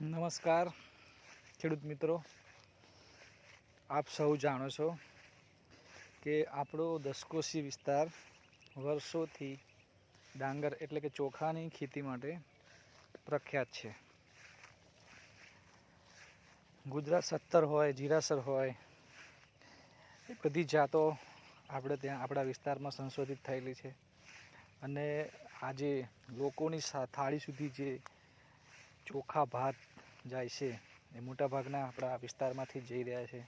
નમસ્કાર, ખેડૂત મિત્રો. આપ સૌ જાણો છો કે આપણો દસકોશી વિસ્તાર વર્ષોથી ડાંગર એટલે કે ચોખાની ખેતી માટે પ્રખ્યાત છે. ગુજરાત સત્તર હોય, જીરાસર હોય, એ બધી જાતો આપણે ત્યાં, આપણા વિસ્તારમાં સંશોધિત થયેલી છે. અને આજે લોકોની થાળી સુધી જે ચોખા ભાત જાય છે. એ મોટાભાગના આપણા વિસ્તારમાંથી જઈ રહ્યા છે.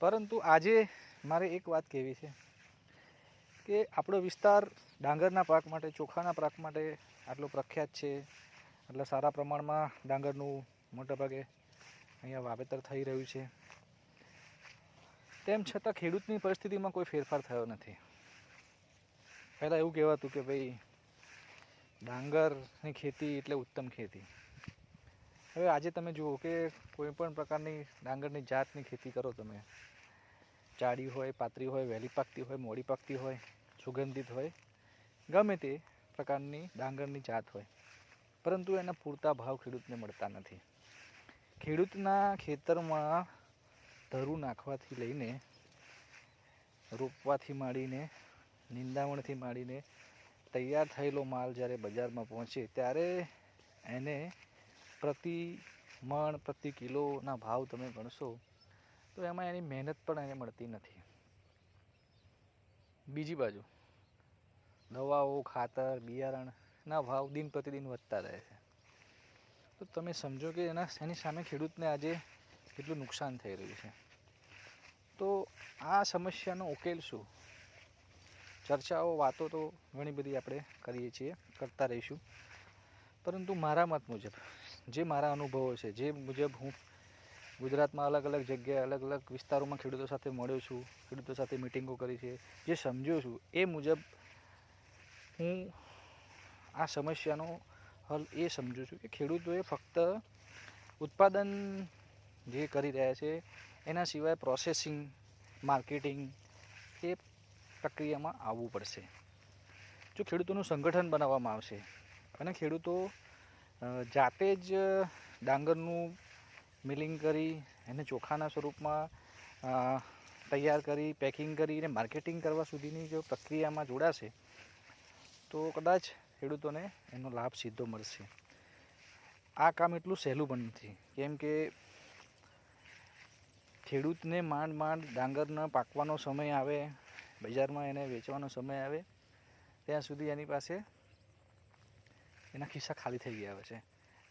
પરંતુ આજે મારે એક વાત કહેવી છે કે આપણો વિસ્તાર ડાંગરના પાક માટે, ચોખાના પાક માટે આટલો પ્રખ્યાત છે. એટલે સારા પ્રમાણમાં ડાંગરનું મોટાભાગે અહીંયા વાવેતર થઈ રહ્યું છે. તેમ છતાં ખેડૂતની પરિસ્થિતિમાં કોઈ ફેરફાર થયો નથી. પહેલાં એવું કહેવાતું કે ભાઈ ડાંગરની ખેતી એટલે ઉત્તમ ખેતી. હવે આજે તમે જુઓ કે કોઈ પણ પ્રકારની ડાંગરની જાતની ખેતી કરો તમે. જાડી હોય, પાતળી હોય, વહેલી પાકતી હોય, મોડી પાકતી હોય, સુગંધિત હોય, ગમે તે પ્રકારની ડાંગરની જાત હોય. પરંતુ એના પૂરતા ભાવ ખેડૂતને મળતા નથી. ખેડૂતના ખેતરમાં ધરું નાખવાથી લઈને રોપવાથી માંડીને, નિંદામણથી માંડીને તૈયાર થયેલો માલ જ્યારે બજારમાં પહોંચે ત્યારે એને પ્રતિ મણ, પ્રતિ કિલોના ભાવ તમે ગણશો, તો એમાં એની મહેનત પણ એને મળતી નથી. બીજી બાજુ, દવાઓ, ખાતર, બિયારણના ભાવ દિન પ્રતિદિન વધતા રહે છે. તો તમે સમજો કે એના, એની સામે ખેડૂતને આજે કેટલું નુકસાન થઈ રહ્યું છે. તો આ સમસ્યાનો ઉકેલ શું? ચર્ચાઓ, વાતો તો ઘણી બધી આપણે કરીએ છીએ, કરતા રહીશું. પરંતુ મારા મત મુજબ, જે મારા અનુભવો છે, જે મુજબ હું ગુજરાતમાં અલગ અલગ જગ્યાએ અલગ અલગ વિસ્તારોમાં ખેડૂતો સાથે મળ્યો છું, ખેડૂતો સાથે મિટિંગો કરી છે, જે સમજ્યો છું, એ મુજબ હું આ સમસ્યાનો હલ એ સમજું છું કે ખેડૂતોએ ફક્ત ઉત્પાદન જે કરી રહ્યા છે, એના સિવાય પ્રોસેસિંગ માર્કેટિંગ એ પ્રક્રિયામાં આવવું પડશે. જો ખેડૂતોનું સંગઠન બનાવવામાં આવશે અને ખેડૂતો જાતે જ ડાંગરનું મિલિંગ કરી, એને ચોખાના સ્વરૂપમાં તૈયાર કરી પેકિંગ કરી અને માર્કેટિંગ કરવા સુધીની જો પ્રક્રિયામાં જોડાશે, તો કદાચ ખેડૂતોને એનો લાભ સીધો મળશે. આ કામ એટલું સહેલું પણ નથી. કેમ કે ખેડૂતને માંડ માંડ ડાંગરના પાકવાનો સમય આવે બજારમાં એને વેચવાનો સમય આવે, ત્યાં સુધી એની પાસે એના ખિસ્સા ખાલી થઈ ગયા હોય છે.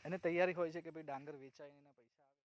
એને તૈયારી હોય છે કે ભાઈ ડાંગર વેચાય એના પૈસા